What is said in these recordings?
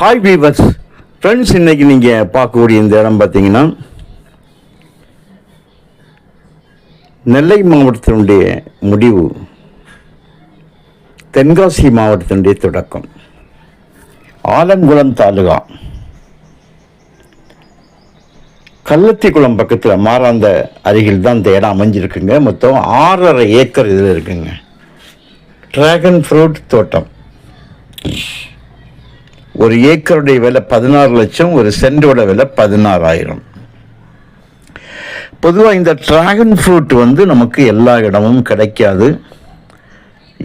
Hi viewers friends இன்னைக்கு நீங்கள் பார்க்கக்கூடிய இந்த இடம் பார்த்தீங்கன்னா நெல்லை மாவட்டத்தினுடைய முடிவு தென்காசி மாவட்டத்தினுடைய தொடக்கம். ஆலங்குளம் தாலுகா. கள்ளத்திக்குளம் பக்கத்தில் மாறாந்த அருகில் தான் இந்த இடம் அமைஞ்சிருக்குங்க. மொத்தம் ஆறரை ஏக்கர் இதில் இருக்குங்க. ட்ராகன் ஃப்ரூட் தோட்டம். ஒரு ஏக்கருடைய விலை பதினாறு லட்சம் ஒரு சென்டோட விலை பதினாறாயிரம். பொதுவாக இந்த ட்ராகன் ஃப்ரூட் வந்து நமக்கு எல்லா இடமும் கிடைக்காது.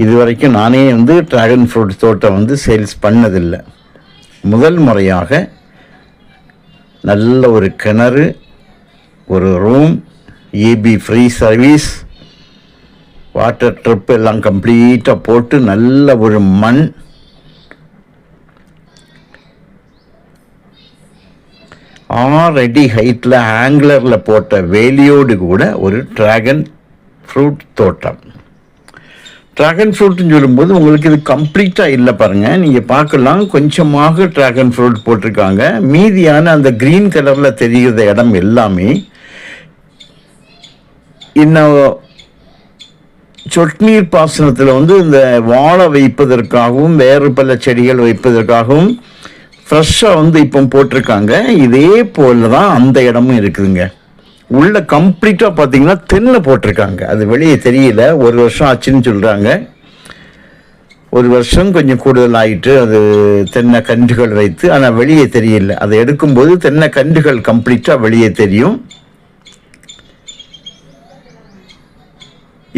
இது வரைக்கும் நானே வந்து டிராகன் ஃப்ரூட் தோட்டம் வந்து சேல்ஸ் பண்ணதில்லை. முதல் முறையாக நல்ல ஒரு கிணறு ஒரு ரூம் ஏபி ஃப்ரீ சர்வீஸ் வாட்டர் ட்ரிப் எல்லாம் கம்ப்ளீட்டாக போட்டு நல்ல ஒரு மண் ஆறு அடி ஹைட்டில் ஆங்கிலரில் போட்ட வேலியோடு கூட ஒரு டிராகன் ஃப்ரூட் தோட்டம். டிராகன் ஃப்ரூட்னு சொல்லும்போது உங்களுக்கு இது கம்ப்ளீட்டாக இல்லை பாருங்கள் நீங்கள் பார்க்கலாம். கொஞ்சமாக டிராகன் ஃப்ரூட் போட்டிருக்காங்க. மீதியான அந்த க்ரீன் கலரில் தெரிகிற இடம் எல்லாமே இன்னும் சொட்நீர் பாசனத்தில் வந்து இந்த வாழை வைப்பதற்காகவும் வேறு பல செடிகள் வைப்பதற்காகவும் ஃப்ரெஷ்ஷாக வந்து இப்போ போட்டிருக்காங்க. இதே போல தான் அந்த இடமும் இருக்குதுங்க. உள்ள கம்ப்ளீட்டாக பார்த்தீங்கன்னா தென்னை போட்டிருக்காங்க. அது வெளியே தெரியல. ஒரு வருஷம் ஆச்சுன்னு சொல்கிறாங்க ஒரு வருஷம் கொஞ்சம் கூடுதல் ஆயிட்டு அது தென்னை கன்றுகள் வைத்து ஆனால் வெளியே தெரியல. அதை எடுக்கும்போது தென்னை கன்றுகள் கம்ப்ளீட்டாக வெளியே தெரியும்.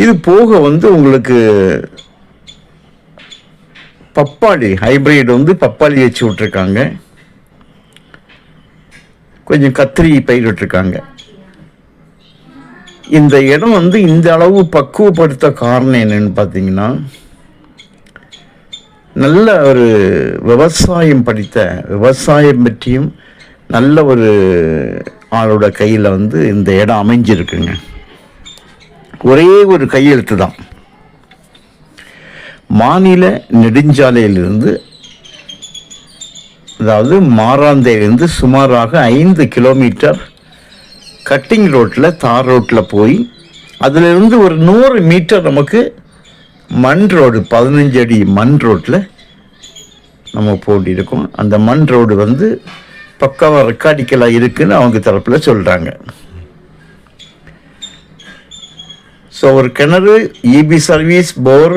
இது போக வந்து உங்களுக்கு பப்பாளி ஹைபிரிட் வந்து பப்பாளி வச்சு விட்ருக்காங்க கொஞ்சம் கத்திரி பயிரிட்டிருக்காங்க இந்த இடம் வந்து இந்த அளவு பக்குவப்படுத்த காரணம் என்னன்னு பார்த்தீங்கன்னா நல்ல ஒரு விவசாயம் படித்த விவசாயம் பற்றியும் நல்ல ஒரு ஆளோட கையில் வந்து இந்த இடம் அமைஞ்சிருக்குங்க. ஒரே ஒரு கையெழுத்து தான். மாநில நெடுஞ்சாலையிலிருந்து அதாவது மாறாந்தையிலிருந்து சுமாராக ஐந்து கிலோமீட்டர் கட்டிங் ரோட்டில் தார் ரோட்டில் போய் அதிலிருந்து ஒரு நூறு மீட்டர் நமக்கு மண் ரோடு பதினஞ்சு அடி மண் ரோட்டில் நம்ம போட்டிருக்கோம் அந்த மண் ரோடு வந்து பக்காவாக ரெக்கார்டிக்கலாக இருக்குதுன்னு அவங்க தரப்பில் சொல்கிறாங்க ஸோ ஒரு கிணறு இபி சர்வீஸ் போர்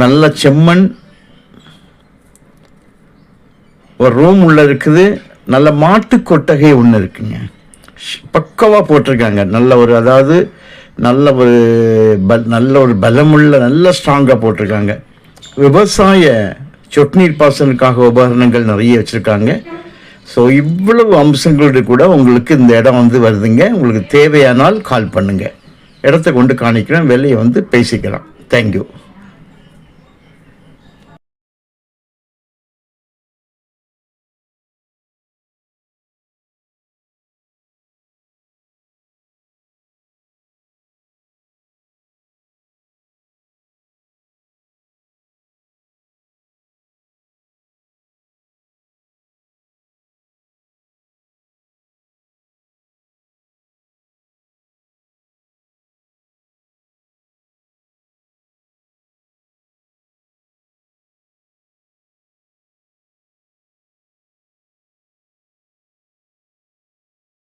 நல்ல செம்மண். ஒரு ரூம் உள்ள இருக்குது. நல்ல மாட்டு கொட்டகை ஒன்று இருக்குங்க. பக்கவாக போட்டிருக்காங்க. நல்ல ஒரு அதாவது நல்ல ஒரு ப நல்ல ஒரு பலமுள்ள நல்ல ஸ்ட்ராங்காக போட்டிருக்காங்க. விவசாய சொட்டுநீர் பாசனுக்காக உபகரணங்கள் நிறைய வச்சுருக்காங்க. ஸோ இவ்வளவு அம்சங்களோடு கூட உங்களுக்கு இந்த இடம் வந்து வருதுங்க. உங்களுக்கு தேவையானால் கால் பண்ணுங்கள் இடத்த கொண்டு காணிக்கிறேன். விலையை வந்து பேசிக்கலாம். தேங்க்யூ